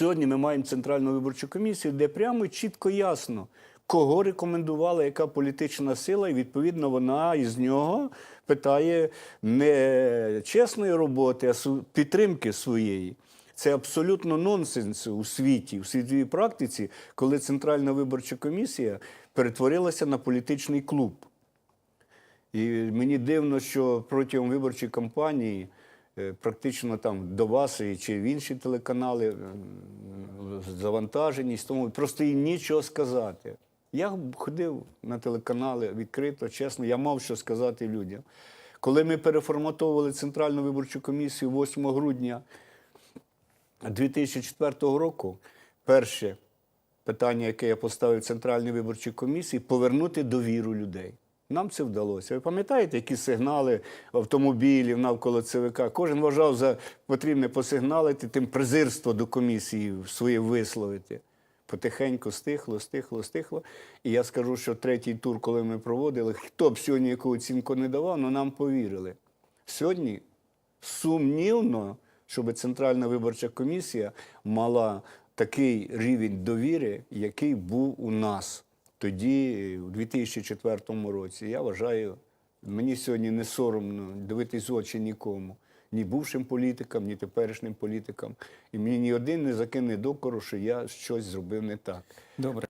Сьогодні ми маємо Центральну виборчу комісію, де прямо чітко ясно, кого рекомендувала яка політична сила, і відповідно вона із нього питає не чесної роботи, а підтримки своєї. Це абсолютно нонсенс у світі, у світовій практиці, коли Центральна виборча комісія перетворилася на політичний клуб. І мені дивно, що протягом виборчої кампанії практично там до вас чи в інші телеканали завантаженість, тому просто їй нічого сказати. Я ходив на телеканали відкрито, чесно, я мав що сказати людям. Коли ми переформатовували Центральну виборчу комісію 8 грудня 2004 року, перше питання, яке я поставив Центральній виборчій комісії, повернути довіру людей. Нам це вдалося. Ви пам'ятаєте, які сигнали автомобілів навколо ЦВК? Кожен вважав за потрібне посигналити, тим презирство до комісії своє висловити. Потихеньку стихло, стихло, стихло. І я скажу, що третій тур, коли ми проводили, хто б сьогодні яку оцінку не давав, але нам повірили. Сьогодні сумнівно, щоб Центральна виборча комісія мала такий рівень довіри, який був у нас тоді, у 2004 році. Я вважаю, мені сьогодні не соромно дивитись очі нікому. Ні бувшим політикам, ні теперішнім політикам. І мені ні один не закине докору, що я щось зробив не так. Добре.